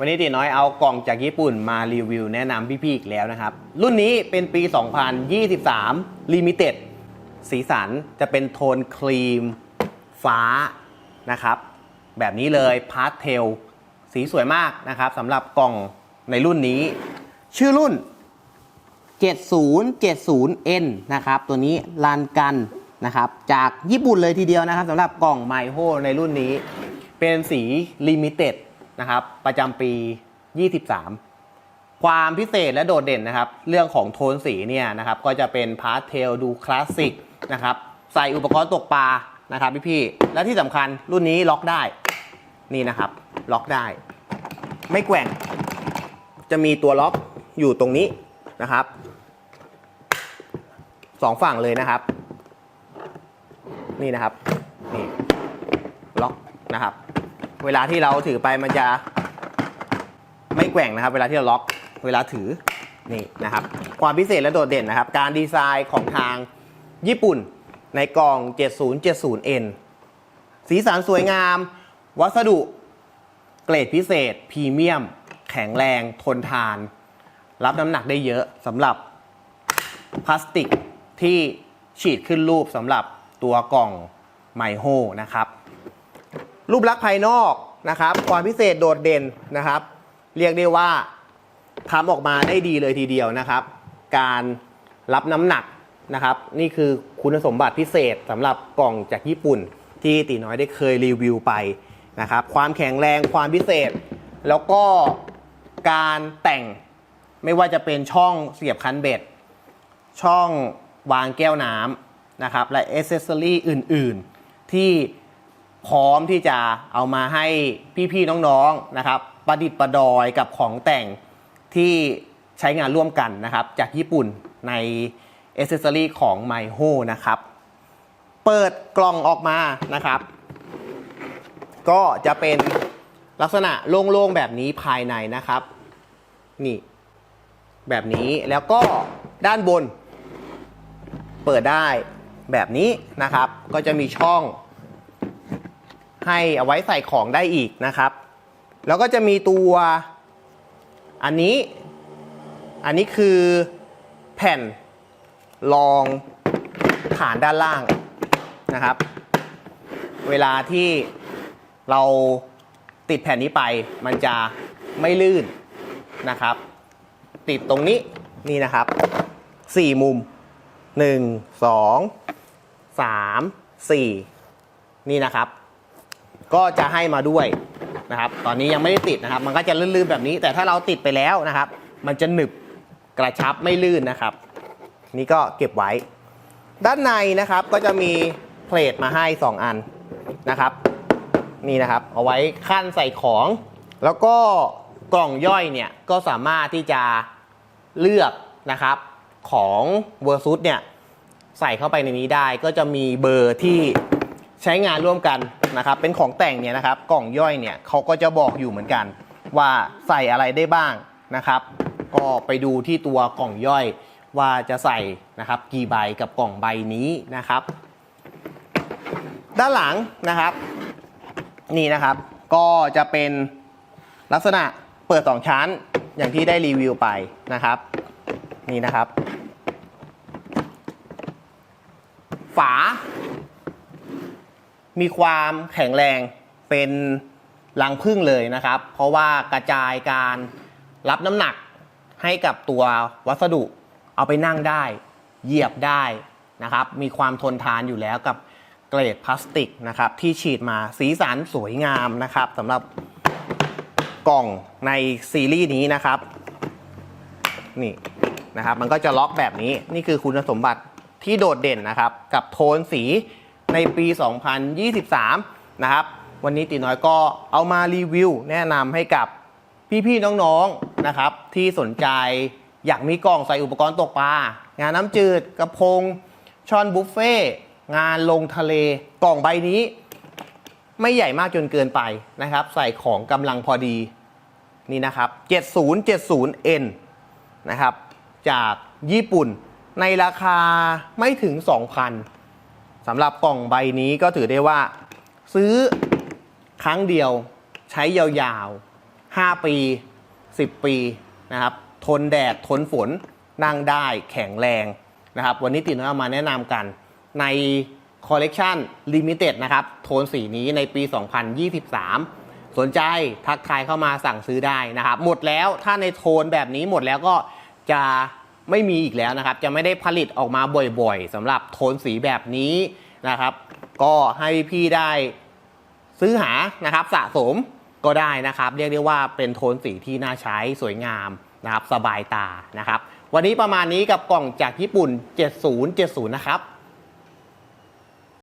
วันนี้ตีน้อยเอากล่องจากญี่ปุ่นมารีวิวแนะนำพี่ๆอีกแล้วนะครับ รุ่นนี้เป็นปี 2023 Limited สีสันจะเป็นโทนครีม ฟ้านะครับ แบบนี้เลยพาสเทลสีสวยมากนะครับสำหรับกล่องในรุ่นนี้ ชื่อรุ่น 7070N นะครับ ตัวนี้รันกันนะครับ จากญี่ปุ่นเลยทีเดียวนะครับสำหรับกล่องไมโ o ในรุ่นนี้ เป็นสีลิมิเต็ด นะครับ ประจำปี 23 ความพิเศษและโดดเด่นนะครับ เรื่องของโทนสีเนี่ยนะครับ ก็จะเป็นพาสเทลดูคลาสสิกนะครับ ใส่อุปกรณ์ตกปลานะครับพี่ๆและที่สำคัญรุ่นนี้ล็อกได้ นี่นะครับ ล็อกได้ ไม่แกว่ง จะมีตัวล็อกอยู่ตรงนี้นะครับสองฝั่งเลยนะครับ นี่นะครับ นี่ ล็อกนะครับ เวลาที่เราถือไปมันจะไม่แกว่งนะครับ เวลาที่เราล็อกเวลาถือนี่นะครับ ความพิเศษและโดดเด่นนะครับ การดีไซน์ของทางญี่ปุ่นในกล่อง 7070N สีสันสวยงาม วัสดุเกรดพิเศษ พรีเมียม แข็งแรงทนทาน รับน้ำหนักได้เยอะสำหรับพลาสติกที่ฉีดขึ้นรูปสำหรับตัวกล่องไมโฮนะครับ รูปลักษณ์ภายนอกนะครับ ความพิเศษโดดเด่นนะครับ เรียกได้ว่าทำออกมาได้ดีเลยทีเดียวนะครับ การรับน้ำหนักนะครับ นี่คือคุณสมบัติพิเศษสำหรับกล่องจากญี่ปุ่น ที่ตีน้อยได้เคยรีวิวไปนะครับ ความแข็งแรงความพิเศษ แล้วก็การแต่งไม่ว่าจะเป็นช่องเสียบคันเบ็ด ช่องวางแก้วน้ำนะครับ และอเซสซอรีอื่น ๆ ที่ พร้อมที่จะเอามาให้พี่ๆน้องๆนะครับ ประดิษฐ์ประดอยกับของแต่งที่ใช้งานร่วมกันนะครับ จากญี่ปุ่นในเอเซอรี่ของ m y h o นะครับ เปิดกล่องออกมานะครับ ก็จะเป็นลักษณะโล่งๆแบบนี้ภายในนะครับ นี่ แบบนี้แล้วก็ด้านบน เปิดได้แบบนี้นะครับ ก็จะมีช่อง ให้เอาไว้ใส่ของได้อีกนะครับ แล้วก็จะมีตัวอันนี้ อันนี้คือแผ่นรองฐานด้านล่างนะครับ เวลาที่เราติดแผ่นนี้ไปมันจะไม่ลื่นนะครับ ติดตรงนี้นี่นะครับสี่มุมหนึ่งสองสามสี่นี่นะครับ ก็จะให้มาด้วยนะครับ ตอนนี้ยังไม่ได้ติดนะครับ มันก็จะลื่นๆแบบนี้ แต่ถ้าเราติดไปแล้วนะครับ มันจะหนึบกระชับไม่ลื่นนะครับ นี่ก็เก็บไว้ ด้านในนะครับก็จะมีเพลทมาให้ 2 อันนะครับ นี่นะครับ เอาไว้ขั้นใส่ของ แล้วก็กล่องย่อยเนี่ยก็สามารถที่จะเลือกนะครับของเวอร์ซุสเนี่ยใส่เข้าไปในนี้ได้ก็จะมีเบอร์ที่ใช้งานร่วมกัน นะครับเป็นของแต่งเนี่ยนะครับกล่องย่อยเนี่ยเขาก็จะบอกอยู่เหมือนกัน ว่าใส่อะไรได้บ้างนะครับ ก็ไปดูที่ตัวกล่องย่อยว่าจะใส่นะครับกี่ใบกับกล่องใบนี้นะครับ ด้านหลังนะครับ นี่นะครับก็จะเป็นลักษณะเปิดสองชั้นอย่างที่ได้รีวิวไปนะครับ นี่นะครับ ฝา มีความแข็งแรงเป็นรังพึ่งเลยนะครับ เพราะว่ากระจายการรับน้ำหนักให้กับตัววัสดุเอาไปนั่งได้ เหยียบได้นะครับ มีความทนทานอยู่แล้วกับเกรดพลาสติกนะครับที่ฉีดมาสีสันสวยงามนะครับสำหรับกล่องในซีรีส์นี้นะครับนี่นะครับ มันก็จะล็อกแบบนี้นี่คือคุณสมบัติที่โดดเด่นนะครับ กับโทนสี ในปี 2023 นะครับ วันนี้ตีน้อยก็เอามารีวิว แนะนำให้กับพี่ๆน้องๆนะครับ ที่สนใจอยากมีกล่องใส่อุปกรณ์ตกปลางานน้ำจืดกระพงช่อนบุฟเฟ่งานลงทะเลกล่องใบนี้ ไม่ใหญ่มากจนเกินไปนะครับ ใส่ของกำลังพอดีนี่นะครับ 7070N นะครับ จากญี่ปุ่นในราคาไม่ถึง 2,000 สำหรับกล่องใบนี้ก็ถือได้ว่า ซื้อครั้งเดียวใช้ยาวๆ 5 ปี 10 ปีนะครับ ทนแดด ทนฝนนั่งได้แข็งแรงนะครับ วันนี้ติดน้อยเอามาแนะนำกันในคอลเลกชันลิมิเต็ดนะครับ โทนสีนี้ในปี 2023 สนใจทักทายเข้ามาสั่งซื้อได้นะครับ หมดแล้วถ้าในโทนแบบนี้หมดแล้วก็จะ ไม่มีอีกแล้วนะครับ จะไม่ได้ผลิตออกมาบ่อยๆสำหรับโทนสีแบบนี้นะครับ ก็ให้พี่ได้ซื้อหานะครับสะสมก็ได้นะครับ เรียกได้ว่าเป็นโทนสีที่น่าใช้สวยงามนะครับ สบายตานะครับ วันนี้ประมาณนี้กับกล่องจากญี่ปุ่น 7070 นะครับ